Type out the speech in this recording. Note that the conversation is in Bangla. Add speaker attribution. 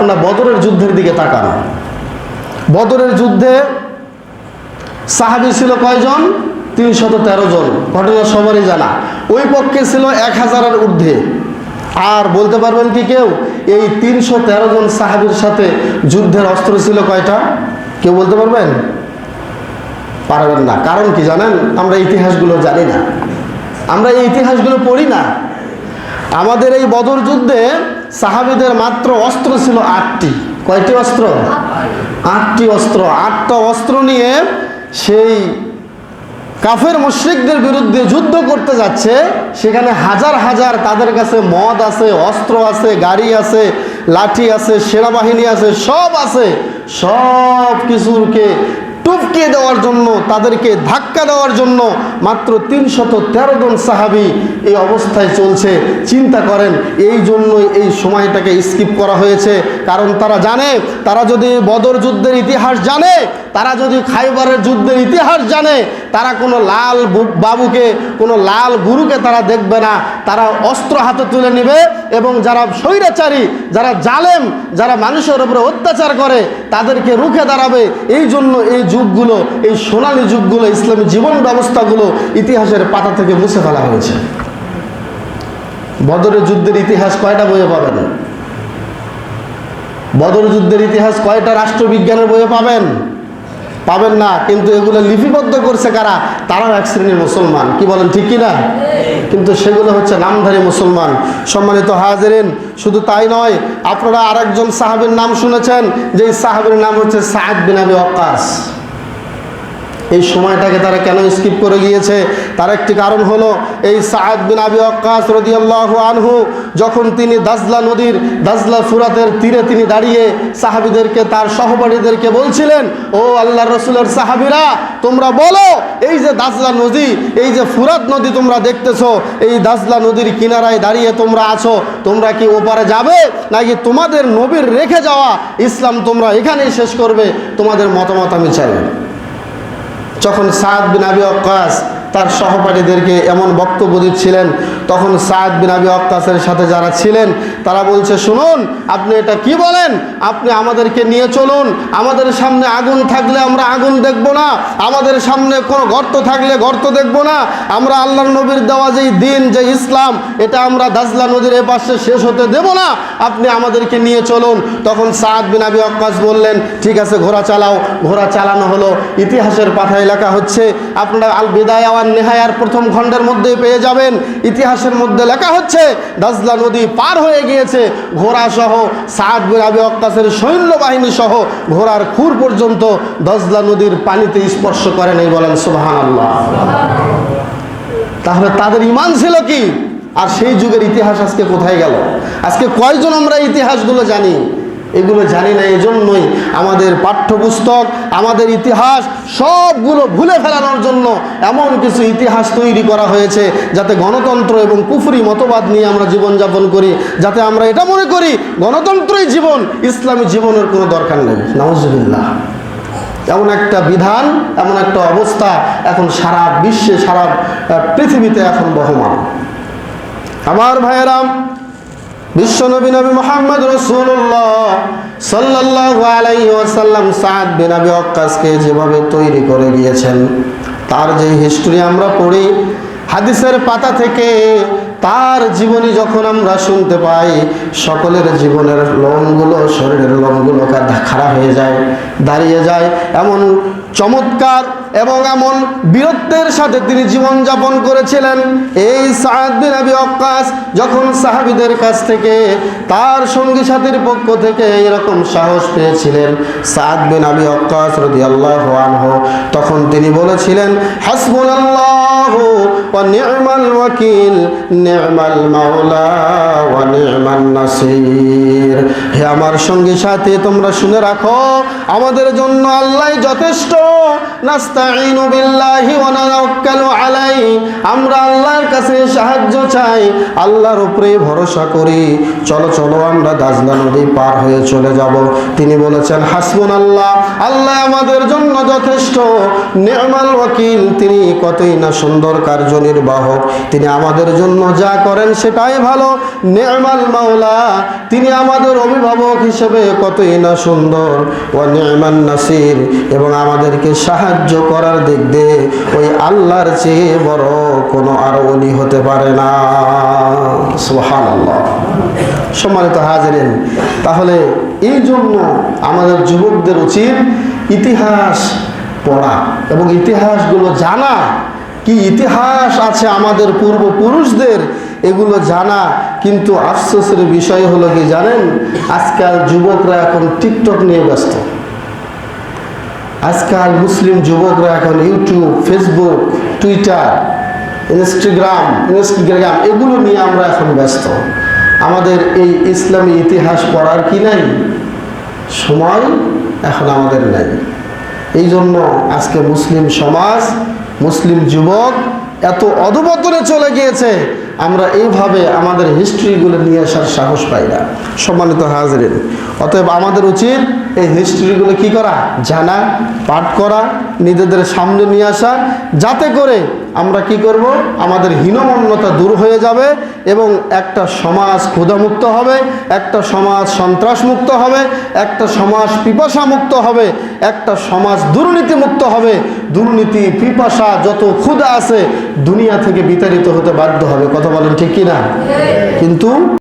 Speaker 1: আপনারা বদরের যুদ্ধের দিকে তাকান। বদরের যুদ্ধে সাহাবি ছিল কয়জন? তিনশত তেরো জন। ঘটনা সবারই জানা। ওই পক্ষে ছিল এক হাজারের ঊর্ধ্বে। আর বলতে পারবেন কি কেউ? এই তিনশো তেরো জন সাহাবির সাথে যুদ্ধের অস্ত্র ছিল কয়টা? কেউ বলতে পারবেন? পারবেন না। কারণ কি জানেন? আমরা ইতিহাসগুলো জানি না। আমরা এই ইতিহাসগুলো পড়ি না। আমাদের এই বদর যুদ্ধে সাহাবিদের মাত্র অস্ত্র ছিল আটটি। কয়টি অস্ত্র? আটটি অস্ত্র। আটটা অস্ত্র নিয়ে সেই কাফের মুশ্রিকদের বিরুদ্ধে যুদ্ধ করতে যাচ্ছে। সেখানে হাজার হাজার তাদের কাছে মদ আছে, অস্ত্র আছে, গাড়ি আছে, লাঠি আছে, সেনাবাহিনী আছে, সব আছে। সব কিছুকে টুপকে দেওয়ার জন্য, তাদেরকে ধাক্কা দেওয়ার জন্য মাত্র তিনশত তেরো জন সাহাবি এই অবস্থায় চলছে। চিন্তা করেন, এই জন্যই এই সময়টাকে স্কিপ করা হয়েছে। কারণ তারা জানে, তারা যদি বদর যুদ্ধের ইতিহাস জানে, তারা যদি খাইবারের যুদ্ধের ইতিহাস জানে তারা কোনো লাল বাবুকে, কোনো লাল গুরুকে তারা দেখবে না। তারা অস্ত্র হাতে তুলে নেবে এবং যারা স্বৈরাচারী, যারা জালেম, যারা মানুষের উপরে অত্যাচার করে, তাদেরকে রুখে দাঁড়াবে। এই জন্য এই যুগগুলো, এই সোনালী যুগগুলো, ইসলামী জীবন ব্যবস্থাগুলো ইতিহাসের পাতা থেকে মুছে ফেলা হয়েছে। বদরের যুদ্ধের ইতিহাস কয়টা বইয়ে পাবেন? বদর যুদ্ধের ইতিহাস কয়টা রাষ্ট্রবিজ্ঞানের বইয়ে পাবেন? পাবেন না, কিন্তু এগুলো লিপিবদ্ধ করছে কারা? তারাও এক শ্রেণির মুসলমান। কি বলেন, ঠিক কিনা? কিন্তু সেগুলো হচ্ছে নামধারী মুসলমান। সম্মানিত হাজেরিন, শুধু তাই নয়, আপনারা আরেকজন সাহাবের নাম শুনেছেন যে সাহাবের নাম হচ্ছে সাহাদ বিন আবি ওয়াক্কাস। এই সময়টাকে তারা কেন স্কিপ করে গিয়েছে? তার একটি কারণ হলো, এই সাদ বিন আবি অক্কাস রদিয়াল্লাহু আনহু যখন তিনি দাজলা নদীর, দাজলা ফুরাতের তীরে তিনি দাঁড়িয়ে সাহাবিদেরকে, তার সহপাঠীদেরকে বলছিলেন, ও আল্লাহ রসুলের সাহাবিরা, তোমরা বলো, এই যে দাজলা নদী, এই যে ফুরাত নদী তোমরা দেখতেছো, এই দাজলা নদীর কিনারায় দাঁড়িয়ে তোমরা আছো, তোমরা কি ওপারে যাবে? নাকি তোমাদের নবীর রেখে যাওয়া ইসলাম তোমরা এখানেই শেষ করবে? তোমাদের মতামত আমি চাই যখন সাদ বিন আবি অক্কাস তার সহপাঠীদেরকে এমন বক্তব্য দিচ্ছিলেন, তখন সাদ বিন আবি অক্কাসের সাথে যারা ছিলেন তারা বলছে, শুনুন, আপনি এটা কি বলেন? আপনি আমাদেরকে নিয়ে চলুন। আমাদের সামনে আগুন থাকলে আমরা আগুন দেখব না। আমাদের সামনে কোনো গর্ত থাকলে গর্ত দেখব না। আমরা আল্লাহর নবীর দেওয়া যেই দিন যে ইসলাম, এটা আমরা দাজলা নদীর এপাশে শেষ হতে দেব না। আপনি আমাদেরকে নিয়ে চলুন। তখন সাদ বিন আবি অক্কাস বললেন, ঠিক আছে, ঘোড়া চালাও। ঘোড়া চালানো হলো। ইতিহাসের পাথায় লেখা হচ্ছে, আপনারা আল বিদায় আওয়ান নেহায়ার প্রথম খণ্ডের মধ্যে পেয়ে যাবেন। ইতিহাসের মধ্যে লেখা হচ্ছে, দাজলা নদী পার হয়ে গিয়েছে ঘোড়া সহ সাদ আবি অক্কাসের সৈন্যবাহিনী সহ ঘোড়ার খুর পর্যন্ত দজলা নদীর পানিতে স্পর্শ করে নাই বলেন সুবাহান আল্লাহ তাহলে তাদের ইমান ছিল কি? আর সেই যুগের ইতিহাস আজকে কোথায় গেল? আজকে কয়জন আমরা ইতিহাসগুলো জানি? এগুলো জানি না, এজন্যই আমাদের পাঠ্যপুস্তক, আমাদের ইতিহাস সবগুলো ভুলে ফেলানোর জন্য এমন কিছু ইতিহাস তৈরি করা হয়েছে যাতে গণতন্ত্র এবং কুফরি মতবাদ নিয়ে আমরা জীবনযাপন করি, যাতে আমরা এটা মনে করি, গণতন্ত্রই জীবন, ইসলামী জীবনের কোনো দরকার নেই। নওয়াজবিল্লাহ এমন একটা বিধান, এমন একটা অবস্থা এখন সারা বিশ্বে, সারা পৃথিবীতে এখন বহমান। আমার ভাইয়েরাম বিশ্বনবী নবী মোহাম্মদ রসুল্লাহ সাল্লাল্লাহু আলাইহি ওয়াসাল্লাম সাদ বিন আবি ওয়াক্কাসকে যেভাবে তৈরি করে গিয়েছেন, তার যে হিস্ট্রি আমরা পড়ি, হাদিসের পাতা থেকে তার জীবনী যখন আমরা শুনতে পাই, সকলের জীবনের লোমগুলো, শরীরের লোমগুলো কা- খারাপ হয়ে যায়, দাঁড়িয়ে যায়। এমন চমৎকার এবং এমন বীরত্বের সাথে তিনি জীবনযাপন করেছিলেন। এই সাদ বিন আবি অক্কাস যখন সাহাবিদের কাছ থেকে, তার সঙ্গী সাথীর পক্ষ থেকে এরকম সাহস পেয়েছিলেন, সাদ বিন আবি অক্কাস রাদিয়াল্লাহু আনহু, তখন তিনি বলেছিলেন, হাসবুনাল্লাহু আল্লাহ নি'মাল ওয়াকিল হে আমার সঙ্গী সাথী, তোমরা শুনে রাখো, আমাদের জন্য আল্লাহ যথেষ্ট। নাস্তাইনু বিল্লাহি ওয়া নাতাওয়াক্কালু আলাইহি। আমরা আল্লাহর কাছে সাহায্য চাই, আল্লাহর উপরে ভরসা করি। চলো চলো, আমরা দাজলা নদী পার হয়ে চলে যাব। তিনি বলেছেন হাসবুন আল্লাহ আল্লাহ আমাদের জন্য যথেষ্ট। নেমাল ওয়াকিল, তিনি কতই না সুন্দর কার্যনির্বাহক তিনি আমাদের জন্য যা করেন সেটাই ভালো। নেমাল মাওলা, তিনি আমাদের অভিভাবক হিসেবে কতই না সুন্দর। ও নেমান নাসির, এবং আমাদেরকে সাহায্য করার দিক দিয়ে ওই আল্লাহর চেয়ে বড় কোনো আর অলি হতে পারে না। সুবহানাল্লাহ। সম্মানিত হাজিরেন, তাহলে এই জন্য আমাদের যুবকদের উচিত ইতিহাস পড়া এবং ইতিহাসগুলো জানা। কি ইতিহাস আছে আমাদের পূর্বপুরুষদের? এগুলো জানা কিন্তু আফসোসের বিষয় হলো কি জানেন? আজকাল যুবকরা এখন টিকটক নিয়ে ব্যস্ত। আজকাল মুসলিম যুবকরা এখন YouTube, Facebook, Twitter, Instagram Instagram, এগুলো নিয়ে আমরা এখন ব্যস্ত। আমাদের এই ইসলামী ইতিহাস পড়ার কি নাই? সময় এখন আমাদের নাই। এই জন্য আজকে মুসলিম সমাজ মুসলিম যুবক এত অধপতনে চলে গিয়েছে, আমরা এইভাবে আমাদের হিস্ট্রিগুলো নিয়ে আসার সাহস পাই না। সম্মানিত হাজরিন, অতএব আমাদের উচিত এই হিস্ট্রিগুলো কি করা? জানা, পাঠ করা, নিজেদের সামনে নিয়ে আসা, যাতে করে আমরা কি করব? আমাদের হীনমন্যতা দূর হয়ে যাবে এবং একটা সমাজ ক্ষুধামুক্ত হবে একটা সমাজ সন্ত্রাসমুক্ত হবে একটা সমাজ পিপাসা মুক্ত হবে একটা সমাজ দুর্নীতি মুক্ত হবে। দুর্নীতি পিপাসা যত ক্ষুধা আছে দুনিয়া থেকে বিতাড়িত হতে বাধ্য হবে। কথা বলেন ঠিক কিনা? কিন্তু